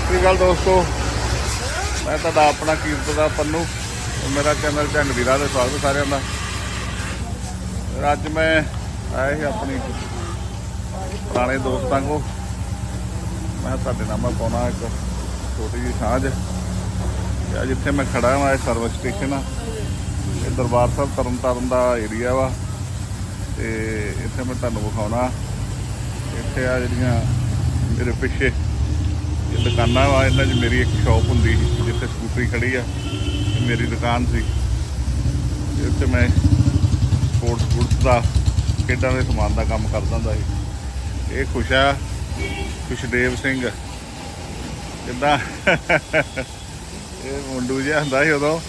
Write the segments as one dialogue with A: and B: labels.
A: ਸਤਿ ਸ੍ਰੀ ਅਕਾਲ ਦੋਸਤੋ। ਮੈਂ ਤੁਹਾਡਾ ਆਪਣਾ ਕੀਰਤ ਦਾ ਪੰਨੂ ਮੇਰਾ ਚੈਨਲ ਝੰਡ ਵੀਰਾ ਰਾਹ ਦੇ ਸਵਾਗਤ ਸਾਰਿਆਂ ਦਾ। ਅੱਜ ਮੈਂ ਆਇਆ ਸੀ ਆਪਣੀ ਪੁਰਾਣੇ ਦੋਸਤਾਂ ਕੋ ਮੈਂ ਤੁਹਾਡੇ ਨਾਲ ਮੈਂ ਪਾਉਣਾ ਇੱਕ ਛੋਟੀ ਜਿਹੀ ਸਾਂਝ। ਤੇ ਅੱਜ ਜਿੱਥੇ ਮੈਂ ਖੜਾ ਹਾਂ ਇਹ ਸਰਵਿਸ ਸਟੇਸ਼ਨ ਆ। ਇਹ ਦਰਬਾਰ ਸਾਹਿਬ ਤਰਨਤਾਰਨ ਦਾ ਏਰੀਆ ਵਾ। ਤੇ ਇੱਥੇ ਮੈਂ ਤੁਹਾਨੂੰ ਵਿਖਾਉਣਾ। ਇੱਥੇ ਆ ਜਿਹੜੀਆਂ ਮੇਰੇ ਪਿੱਛੇ ਦੁਕਾਨਾਂ ਵਾ, ਇਹਨਾਂ 'ਚ ਮੇਰੀ ਇੱਕ ਸ਼ਾਪ ਹੁੰਦੀ ਸੀ, ਜਿੱਥੇ ਸਕੂਟਰੀ ਖੜੀ ਆ ਮੇਰੀ ਦੁਕਾਨ ਸੀ। ਤੇ ਉੱਥੇ ਮੈਂ ਸਪੋਰਟਸ ਗੁੱਡਸ ਦਾ, ਖੇਡਾਂ ਦੇ ਸਮਾਨ ਦਾ ਕੰਮ ਕਰਦਾ ਹੁੰਦਾ ਸੀ। ਇਹ ਖੁਸ਼ ਆ, ਖੁਸ਼ਦੇਵ ਸਿੰਘ। ਕਿੱਦਾਂ? ਇਹ ਮੁੰਡੂ ਜਿਹਾ ਹੁੰਦਾ ਸੀ ਉਦੋਂ।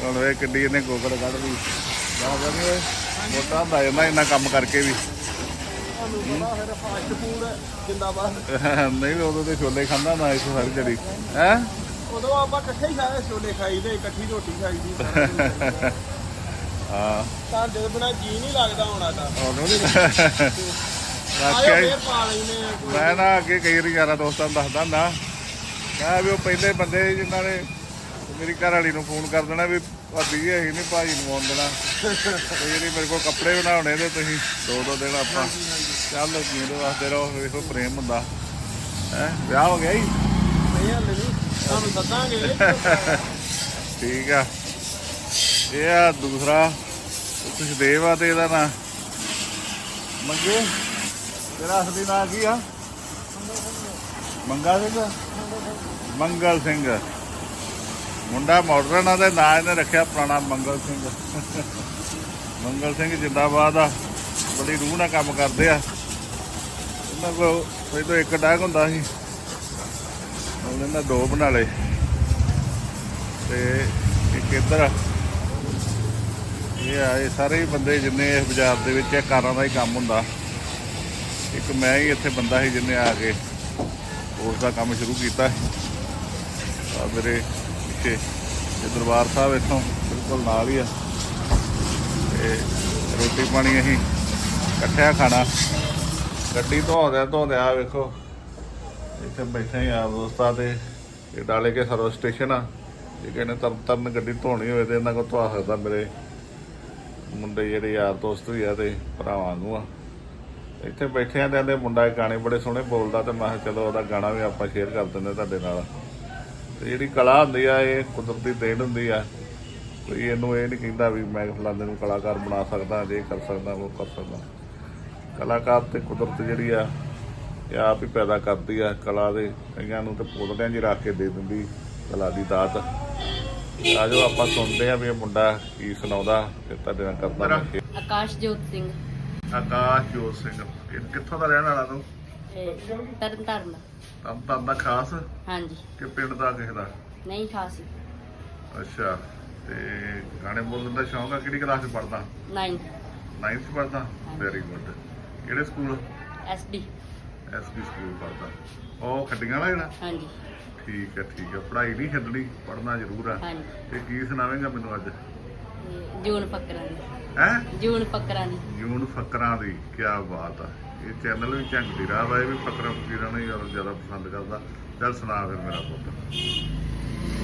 A: ਹੁਣ ਇਹ ਕਿੱਡੀ ਇਹਨੇ ਗੋਗੜ ਕੱਢ ਲਈ। ਜਾ ਜਾਂਦੇ ਮੋਟਾ ਹੁੰਦਾ ਜਾਂਦਾ ਇੰਨਾ ਕੰਮ ਕਰਕੇ ਵੀ।
B: ਤੁਹਾਨੂੰ ਪਤਾ ਫਿਰ ਫਾਸਟ ਫੂਡ ਜਿੰਦਾਬਾਦ।
A: ਨਹੀਂ ਉਦੋਂ ਤੇ ਛੋਲੇ ਖਾਂਦਾ ਨਾ ਇਸ ਸਾਰੀ ਜੜੀ ਹੈ?
B: ਉਦੋਂ ਆਪਾਂ ਇਕੱਠੇ ਹੀ ਸਾਰੇ ਛੋਲੇ ਖਾਈਦੇ ਇਕੱਠੀ ਰੋਟੀ ਖਾਈਦੀ।
A: ਹਾਂ।
B: ਤਾਂ ਜਦ ਬਿਨਾ ਜੀ ਨਹੀਂ ਲੱਗਦਾ ਹੋਣਾ ਤਾਂ।
A: ਉਦੋਂ ਨਹੀਂ ਮੈਂ ਨਾ ਅੱਗੇ ਕਈ ਵਾਰੀ ਯਾਰਾਂ ਦੋਸਤਾਂ ਨੂੰ ਦੱਸਦਾ ਹੁੰਦਾ। ਮੈਂ ਵੀ ਉਹ ਪਹਿਲੇ ਬੰਦੇ ਜਿਨ੍ਹਾਂ ਨੇ ਮੇਰੀ ਘਰ ਵਾਲੀ ਨੂੰ ਫੋਨ ਕਰ ਦੇਣਾ ਵੀ ਭਾਬੀ ਅਸੀਂ ਨਹੀਂ ਭਾਜੀ ਨੂੰ ਆਉਣ ਦੇਣਾ। ਤੇ ਜਿਹੜੀ ਮੇਰੇ ਕੋਲ ਕੱਪੜੇ ਬਣਾਉਣੇ ਤੇ ਤੁਸੀਂ ਦੋ ਦੋ ਦਿਨ ਆਪਾਂ ਚੱਲ ਜੀਂਦੇ ਵਾਸਤੇ ਰਹੋ ਵੇਖੋ ਪ੍ਰੇਮ ਹੁੰਦਾ। ਹੈ ਵਿਆਹ ਹੋ ਗਿਆ ਜੀ?
B: ਨਹੀਂ ਹਲੇ ਨਹੀਂ ਤੁਹਾਨੂੰ ਦੱਸਾਂਗੇ।
A: ਠੀਕ ਆ। ਇਹ ਆ ਦੂਸਰਾ ਖੁਸ਼ਦੇਵ ਆ ਤੇ ਇਹਦਾ ਨਾਂ। ਮੰਗੇ ਤੇਰਾ ਅਸਲੀ ਨਾਂ ਕੀ ਆ? ਮੰਗਾ ਸਿੰਘ। ਮੰਗਲ ਸਿੰਘ। ਮੁੰਡਾ ਮਾਡਰਨ ਆ ਤੇ ਨਾਂ ਇਹਨੇ ਰੱਖਿਆ ਪੁਰਾਣਾ ਮੰਗਲ ਸਿੰਘ। ਮੰਗਲ ਸਿੰਘ ਜਿੰਦਾਬਾਦ ਆ। ਬੜੀ ਰੂਹ ਨਾਲ ਕੰਮ ਕਰਦੇ ਆ। ਇਹਨਾਂ ਕੋਲ ਪਹਿਲਾਂ ਇੱਕ ਡੈਗ ਹੁੰਦਾ ਸੀ। ਹੁਣ ਇਹਨਾਂ ਦੋ ਬਣਾ ਲਏ। ਤੇ ਇੱਕ ਇੱਧਰ ਇਹ ਆ, ਇਹ ਸਾਰੇ ਹੀ ਬੰਦੇ ਜਿੰਨੇ ਇਸ ਬਾਜ਼ਾਰ ਦੇ ਵਿੱਚ ਇਹ ਕਾਰਾਂ ਦਾ ਹੀ ਕੰਮ ਹੁੰਦਾ। ਇੱਕ ਮੈਂ ਹੀ ਇੱਥੇ ਬੰਦਾ ਸੀ ਜਿੰਨੇ ਆ ਕੇ ਉਸ ਦਾ ਕੰਮ ਸ਼ੁਰੂ ਕੀਤਾ। ਆ ਮੇਰੇ ਪਿੱਛੇ ਇਹ ਦਰਬਾਰ ਸਾਹਿਬ ਇੱਥੋਂ ਬਿਲਕੁਲ ਨਾਲ ਹੀ ਆ। ਤੇ ਰੋਟੀ ਪਾਣੀ ਅਸੀਂ ਇਕੱਠਿਆ ਖਾਣਾ। ਗੱਡੀ ਧੋਦਿਆਂ ਧੋਦਿਆਂ ਆ ਵੇਖੋ, ਇੱਥੇ ਬੈਠੇ ਆ ਦੋਸਤਾਂ ਤੇ, ਇਹ ਡਾਲੇ ਕੇ ਸਰਵਿਸ ਸਟੇਸ਼ਨ ਆ, ਜੇ ਕਿਸੇ ਨੇ ਤਰਨ ਤਰਨ ਗੱਡੀ ਧੋਣੀ ਹੋਵੇ ਤੇ ਇਹਨਾਂ ਕੋਲ ਧਵਾ ਸਕਦਾ ਮੇਰੇ ਮੁੰਡੇ ਜਿਹੜੇ ਯਾਰ ਦੋਸਤ ਵੀ ਆ ਤੇ ਭਰਾਵਾਂ ਨੂੰ ਆ। ਇੱਥੇ ਬੈਠੇ ਆ ਤੇ ਕਹਿੰਦੇ ਮੁੰਡਾ ਇਹ ਗਾਣੇ ਬੜੇ ਸੋਹਣੇ ਬੋਲਦਾ ਤੇ ਮੈਂ ਕਿਹਾ ਚਲੋ ਉਹਦਾ ਗਾਣਾ ਵੀ ਆਪਾਂ ਸ਼ੇਅਰ ਕਰ ਦਿੰਦੇ ਤੁਹਾਡੇ ਨਾਲ। ਤੇ ਜਿਹੜੀ ਕਲਾ ਹੁੰਦੀ ਆ, ਇਹ ਕੁਦਰਤੀ ਦੇਣ ਹੁੰਦੀ ਆ। ਕੋਈ ਇਹਨੂੰ ਇਹ ਨਹੀਂ ਕਹਿੰਦਾ ਵੀ ਮੈਂ ਫਲਾਣੇ ਨੂੰ ਕਲਾਕਾਰ ਬਣਾ ਸਕਦਾ, ਜੇ ਕਰ ਸਕਦਾ, ਉਹ ਕਰ ਸਕਦਾ। ਕਲਾਕਾਰ ਤੇ ਕੁਦਰਤ ਜਿਹੜੀ ਆ ਇਹ ਆਪ ਹੀ ਪੈਦਾ ਕਰਦੀ ਆ ਕਲਾ ਦੇ। ਕਈਆਂ ਨੂੰ ਤੇ ਪੋਦੜਿਆਂ 'ਚ ਰੱਖ ਕੇ ਦੇ ਦਿੰਦੀ ਕਲਾ ਦੀ ਦਾਤ। ਆਜੋ ਆਪਾਂ ਸੁਣਦੇ ਆ ਵੀ ਇਹ ਮੁੰਡਾ ਕੀ ਸੁਣਾਉਂਦਾ ਤੇ ਤੁਹਾਡੇ ਨਾਲ ਕਰਦਾ ਮੈਂ share।
C: ਆਕਾਸ਼ਜੋਤ ਸਿੰਘ।
A: ਆਕਾਸ਼ ਜੋਤ ਸਿੰਘ। ਇਹ ਕਿੱਥੋਂ ਦਾ ਰਹਿਣ ਵਾਲਾ ਤੂੰ?
C: ਤਰਨ ਤਾਰਨ ਦਾ
A: ਖਾਸ?
C: ਹਾਂਜੀ।
A: ਕਿ ਪਿੰਡ ਦਾ ਕਿਸੇ ਦਾ?
C: ਨਹੀਂ ਖਾਸ
A: ਅੱਛਾ ਤੇ ਗਾਣੇ ਬੋਲਣ ਦਾ ਸ਼ੌਂਕ ਆ? ਕਿਹੜੀ ਕਲਾਸ 'ਚ ਪੜਦਾ
C: 9
A: 9th 'ਚ ਪੜਦਾ ਵੈਰੀ ਗੁੱਡ ਕਿਹੜੇ school?
C: S D
A: S P school ਪੜਦਾ ਉਹ ਖੱਡੀਆਂ ਵਾਲਾ ਜਿਹੜਾ?
C: ਹਾਂਜੀ।
A: ਠੀਕ ਹੈ ਠੀਕ ਹੈ। ਪੜ੍ਹਾਈ ਨਹੀਂ ਛੱਡਣੀ ਪੜ੍ਹਨਾ ਜ਼ਰੂਰ ਆ।
C: ਹਾਂਜੀ।
A: ਤੇ ਕੀ ਸੁਣਾਵੇਂਗਾ ਮੈਨੂੰ ਅੱਜ?
C: ਤੇ ਜੂਨ ਫੱਕਰਾਂ ਦੀ।
A: ਹੈ?
C: ਜੂਨ ਫੱਕਰਾਂ ਦੀ।
A: ਜੂਨ ਫਕਰਾਂ ਦੀ ਕੀ ਬਾਤ ਆ। ਇਹ ਚੈਨਲ ਵੀ ਦੀ ਰਾਹ ਵਾ ਇਹ ਵੀ ਫਕਰਾਂ ਫਕੀਰਾਂ ਨੂੰ ਜ਼ਿਆਦਾ ਜ਼ਿਆਦਾ ਪਸੰਦ ਕਰਦਾ। ਚੱਲ ਸੁਣਾ ਫਿਰ ਮੇਰਾ ਪੁੱਤ।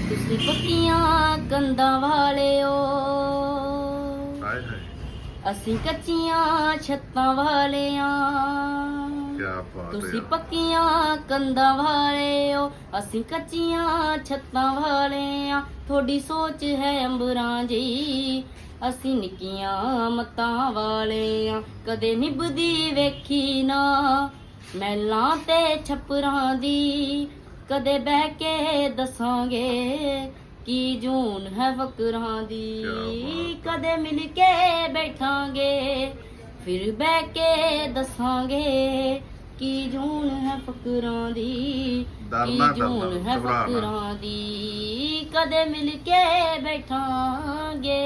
C: ਤੁਸੀਂ ਪੱਕੀਆਂ ਕੰਧਾਂ ਵਾਲਿਓ।
A: ਹਾਏ ਹਾਏ।
C: ਅਸੀਂ ਕੱਚੀਆਂ ਛੱਤਾਂ ਵਾਲਿਆਂ।
A: ਕੀ ਬਾਤ
C: ਤੁਸੀਂ
A: ਹੈ
C: ਪੱਕੀਆਂ ਕੰਧਾਂ ਵਾਲਿਓ ਅਸੀਂ ਕੱਚੀਆਂ ਛੱਤਾਂ ਵਾਲਿਆਂ। ਤੁਹਾਡੀ ਸੋਚ ਹੈ ਅੰਬਰਾਂ ਜੀ ਅਸੀਂ ਨਿੱਕੀਆਂ ਮਤਾਂ ਵਾਲਿਆਂ। ਕਦੇ ਨਿਭਦੀ ਵੇਖੀ ਨਾ ਮਹਿਲਾਂ ਤੇ ਛਪਰਾਂ ਦੀ। ਕਦੇ ਬਹਿ ਕੇ ਦੱਸਾਂਗੇ ਕੀ ਜੂਨ ਹੈ ਫਕਰਾਂ ਦੀ? ਕਦੇ ਮਿਲ ਕੇ ਬੈਠਾਂਗੇ ਫਿਰ ਬਹਿ ਕੇ ਦੱਸਾਂਗੇ ਕੀ ਜੂਨ ਹੈ ਫਕਰਾਂ ਦੀ? ਕੀ ਜੂਨ ਹੈ ਫਕਰਾਂ ਦੀ? ਕਦੇ ਮਿਲ ਕੇ ਬੈਠਾਂਗੇ।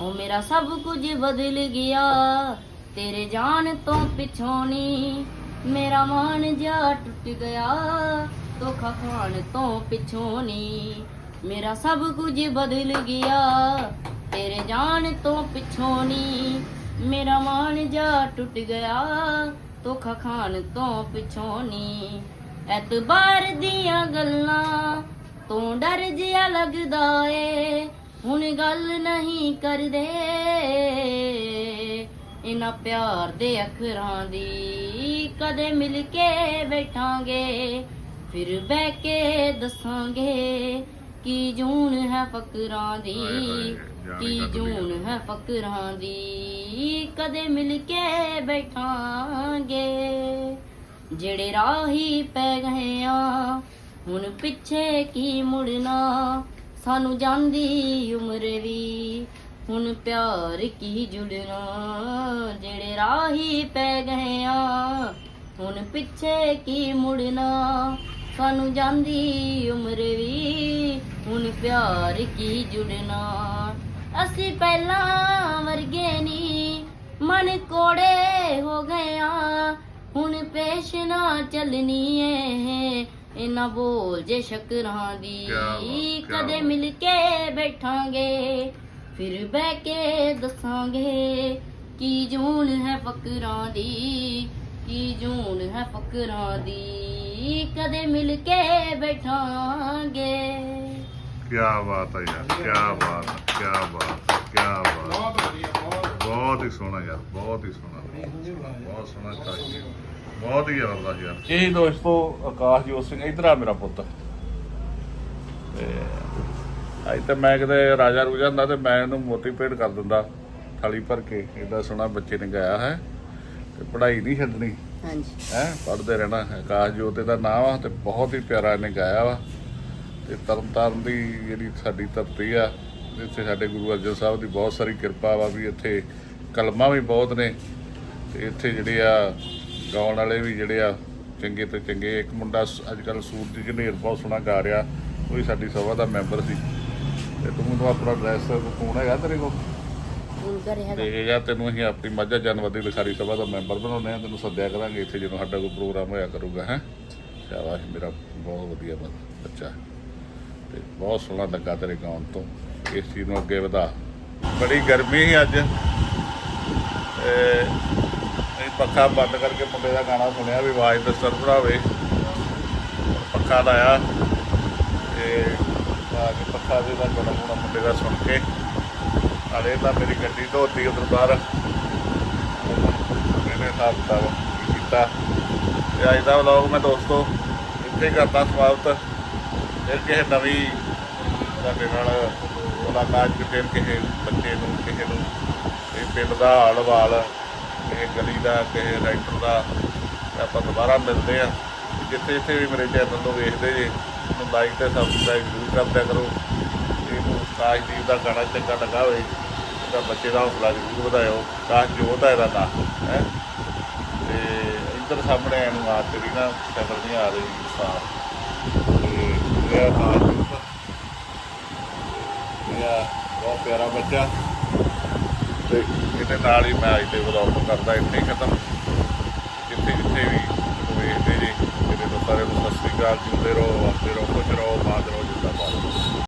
C: ਉਹ ਮੇਰਾ ਸਭ ਕੁਝ ਬਦਲ ਗਿਆ ਤੇਰੇ ਜਾਣ ਤੋਂ ਪਿਛੋਂ ਨੀ ਮੇਰਾ ਮਨ ਜਾ ਟੁੱਟ ਗਿਆ ਧੋਖਾ ਖਾਣ ਤੋਂ ਪਿਛੋਂ ਨੀ ਮੇਰਾ ਸਭ ਕੁਝ ਬਦਲ ਗਿਆ। ਤੇਰੇ ਜਾਣ ਤੋਂ ਪਿਛੋਂ ਨੀ ਮੇਰਾ ਮਨ ਜਾ ਟੁੱਟ ਗਿਆ। ਧੋਖਾ ਖਾਣ ਤੋਂ ਪਿਛੋਂ ਨੀ ਐਤਬਾਰ ਦੀਆਂ ਗੱਲਾਂ ਤੋਂ ਡਰ ਜਿਆ ਲੱਗਦਾ ਏ। ਹੁਣ ਗੱਲ ਨਹੀਂ ਕਰਦੇ ਇਨਾ ਪਿਆਰ ਦੇ ਅੱਖਰਾਂ ਦੀ। ਕਦੇ ਮਿਲ ਕੇ ਬੈਠਾਂਗੇ, ਫਿਰ ਬਹਿ ਕੇ ਦੱਸਾਂਗੇ ਕੀ ਜੂਨ ਹੈ ਫਕਰਾਂ ਦੀ? ਕੀ ਜੂਨ ਹੈ ਫਕਰਾਂ ਦੀ? ਕਦੇ ਮਿਲ ਕੇ ਬੈਠਾਂਗੇ। ਜਿਹੜੇ ਰਾਹੀ ਪੈ ਗਏ ਆ ਹੁਣ ਪਿੱਛੇ ਕੀ ਮੁੜਨਾ? ਸਾਨੂੰ ਜਾਂਦੀ ਉਮਰ ਵੀ ਹੁਣ ਪਿਆਰ ਕੀ ਜੁੜਨਾ? ਜਿਹੜੇ ਰਾਹੀ ਪੈ ਗਏ ਆ ਹੁਣ ਪਿੱਛੇ ਕੀ ਮੁੜਨਾ? ਸਾਨੂੰ ਜਾਂਦੀ ਉਮਰ ਵੀ ਹੁਣ ਪਿਆਰ ਕੀ ਜੁੜਨਾ? ਅਸੀਂ ਪਹਿਲਾਂ ਵਰਗੇ ਨਹੀਂ ਮਨ ਕੋੜੇ ਹੋ ਗਏ ਆ। ਹੁਣ ਪੇਸ਼ ਨਾ ਚੱਲਣੀ ਏ ਇਨਾ ਬੋਲ ਜੇ ਸ਼ਕਰਾਂ ਦੀ। ਕਦੇ। ਮਿਲ ਕੇ ਬੈਠਾਂਗੇ ਫਿਰ ਬਹਿ ਕੇ ਦੱਸਾਂਗੇ ਕੀ ਜੂਨ ਹੈ ਫਕਰਾਂ ਦੀ ਕੀ ਜੂਨ ਹੈ ਫਕਰਾਂ ਦੀ। ਕਦੇ ਮਿਲ ਕੇ ਬੈਠਾਂਗੇ।
A: ਕੀ ਬਾਤ ਹੈ ਯਾਰ ਕੀ ਬਾਤ ਕੀ ਬਾਤ ਕੀ ਬਾਤ।
B: ਬਹੁਤ ਵਧੀਆ ਬਹੁਤ।
A: ਬਹੁਤ ਹੀ ਸੋਹਣਾ ਯਾਰ ਬਹੁਤ ਹੀ ਸੋਹਣਾ। ਬਹੁਤ ਸੋਹਣਾ ਚਾਹੀਏ ਬਹੁਤ ਹੀ ਜ਼ਬਰਦਸਤ ਯਾਰ। ਇਹ ਦੋਸਤੋ ਆਕਾਸ਼ਜੋਤ ਸਿੰਘ ਇਧਰ ਆ ਮੇਰਾ ਪੁੱਤ। ਤੇ ਅੱਜ ਤਾਂ ਮੈਂ ਕਿਤੇ ਰਾਜਾ ਰੂਜਾ ਹੁੰਦਾ ਤੇ ਮੈਂ ਇਹਨੂੰ ਮੋਟੀਵੇਟ ਕਰ ਦਿੰਦਾ ਥਾਲੀ ਭਰ ਕੇ। ਇਹਦਾ ਸੋਹਣਾ ਬੱਚੇ ਨੇ ਗਾਇਆ ਹੈ। ਤੇ ਪੜ੍ਹਾਈ ਨਹੀਂ ਛੱਡਣੀ।
C: ਹਾਂਜੀ।
A: ਹੈ, ਪੜ੍ਹਦੇ ਰਹਿਣਾ ਆਕਾਸ਼ਜੋਤ ਦਾ ਨਾਮ ਆ ਤੇ ਬਹੁਤ ਹੀ ਪਿਆਰਾ ਇਹਨੇ ਗਾਇਆ ਵਾ। ਤੇ ਤਰਨਤਾਰਨ ਦੀ ਜਿਹੜੀ ਸਾਡੀ ਧਰਤੀ ਆ, ਇੱਥੇ ਸਾਡੇ ਗੁਰੂ ਅਰਜਨ ਸਾਹਿਬ ਦੀ ਬਹੁਤ ਸਾਰੀ ਕਿਰਪਾ ਵਾ ਵੀ ਇੱਥੇ ਕਲਮਾਂ ਵੀ ਬਹੁਤ ਨੇ। ਤੇ ਇੱਥੇ ਜਿਹੜੇ ਆ, ਗਾਉਣ ਵਾਲੇ ਵੀ ਜਿਹੜੇ ਆ, ਚੰਗੇ ਤੋਂ ਚੰਗੇ। ਇੱਕ ਮੁੰਡਾ ਅੱਜ ਕੱਲ ਸੂਰਜ ਜਨੇਰ ਬਹੁਤ ਸੋਹਣਾ ਗਾ ਰਿਹਾ। ਉਹ ਵੀ ਸਾਡੀ ਸਭਾ ਦਾ ਮੈਂਬਰ ਸੀ। ਤੇ ਤੂੰ ਮੈਨੂੰ ਆਪਣਾ ਐਡਰੈਸ ਫੋਨ ਹੈਗਾ ਤੇਰੇ ਕੋਲ?
C: ਹੁਣ ਹੈਗਾ।
A: ਤੇ ਤੈਨੂੰ ਅਸੀਂ ਆਪਣੀ ਮਾਝਾ ਜਨਵਰ ਲਿਖਾਰੀ ਸਭਾ ਦਾ ਮੈਂਬਰ ਬਣਾਉਂਦੇ ਆ ਤੈਨੂੰ ਸੱਦਿਆ ਕਰਾਂਗੇ ਇੱਥੇ ਜਦੋਂ ਸਾਡਾ ਕੋਈ ਪ੍ਰੋਗਰਾਮ ਹੋਇਆ ਕਰੂਗਾ, ਹੈ। ਸ਼ਾਬਾਸ਼ ਮੇਰਾ ਬਹੁਤ ਵਧੀਆ ਬੱਚਾ। ਤੇ ਬਹੁਤ ਸੋਹਣਾ ਲੱਗਾ ਤੇਰੇ ਗਾਉਣ ਤੋਂ। ਇਸ ਚੀਜ਼ ਨੂੰ ਅੱਗੇ ਵਧਾ। ਬੜੀ ਗਰਮੀ ਸੀ ਅੱਜ। ਇਹ ਪੱਖਾ ਬੰਦ ਕਰਕੇ ਮੁੰਡੇ ਦਾ ਗਾਣਾ ਸੁਣਿਆ ਵੀ ਆਵਾਜ਼ ਡਿਸਟਰਬ ਨਾ ਹੋਵੇ ਪੱਖਾ ਲਾਇਆ। ਤੇ ਆ ਕੇ ਪੱਖਾ ਦੇ ਦਾ ਗਾਣਾ ਗੁਣਾ ਮੁੰਡੇ ਦਾ ਸੁਣ ਕੇ। ਨਾਲੇ ਤਾਂ ਮੇਰੀ ਗੱਡੀ ਧੋਤੀ ਉਧਰ ਬਾਹਰ। ਇਹਨੇ ਹਿਸਾਬ ਕਿਤਾਬ ਕੀਤਾ। ਤੇ ਅੱਜ ਦਾ ਵਲੌਗ ਮੈਂ ਦੋਸਤੋ ਇੱਥੇ ਕਰਦਾ ਸਮਾਪਤ। ਫਿਰ ਕਿਸੇ ਨਵੀਂ ਤੁਹਾਡੇ ਨਾਲ ਮੁਲਾਕਾਤ ਕਿਤੇ ਕਿਸੇ ਬੱਚੇ ਨੂੰ, ਕਿਸੇ ਨੂੰ, ਇਹ ਪਿੰਡ ਦਾ ਹਾਲ ਵਾਲ ਕਿਸੇ ਗਲੀ ਦਾ, ਕਿਸੇ ਰਾਈਟਰ ਦਾ ਆਪਾਂ ਦੁਬਾਰਾ ਮਿਲਦੇ ਆ ਜਿੱਥੇ ਜਿੱਥੇ ਵੀ ਮੇਰੇ ਚੈਨਲ ਨੂੰ ਵੇਖਦੇ ਜੇ, ਉਹਨੂੰ ਲਾਈਕ ਤੇ ਸਬਸਕ੍ਰਾਈਬ ਜ਼ਰੂਰ ਕਰ ਕਰੋ। ਤੇ ਇਹਨੂੰ ਕਾਸ਼ਦੀਪ ਦਾ ਗਾਣਾ ਚੰਗਾ ਲੱਗਾ ਹੋਵੇ। ਉਹਦਾ ਬੱਚੇ ਦਾ ਹੌਸਲਾ ਜ਼ਰੂਰ ਵਧਾਇਓ ਕਾਸ਼ ਜੋ ਹੈ ਇਹਦਾ ਨਾਂ ਹੈ। ਤੇ ਇੱਧਰ ਸਾਹਮਣੇ ਆਇਆ ਨੂੰ ਆ ਤੇਰੀ ਨਾ ਸ਼ਕਲ ਨਹੀਂ ਆ ਰਹੀ, ਸਾਫ਼। ਤੇ ਇਹ ਕਾਸ਼ ਜੋਤ ਆ ਬਹੁਤ ਪਿਆਰਾ ਬੱਚਾ। ਤੇ ਇਹਦੇ ਨਾਲ ਹੀ ਮੈਂ ਅੱਜ ਦੇ ਵਲੌਗ ਕਰਦਾ, ਇੱਥੇ ਖਤਮ। ਜਿੱਥੇ ਜਿੱਥੇ ਵੀ ਮੈਨੂੰ ਵੇਖਦੇ ਜੀ ਮੇਰੇ ਤੋਂ ਸਾਰਿਆਂ ਨੂੰ ਸਤਿ ਸ੍ਰੀ ਅਕਾਲ, ਜਿਉਂਦੇ ਰਹੋ ਬਾਦ ਰਹੋ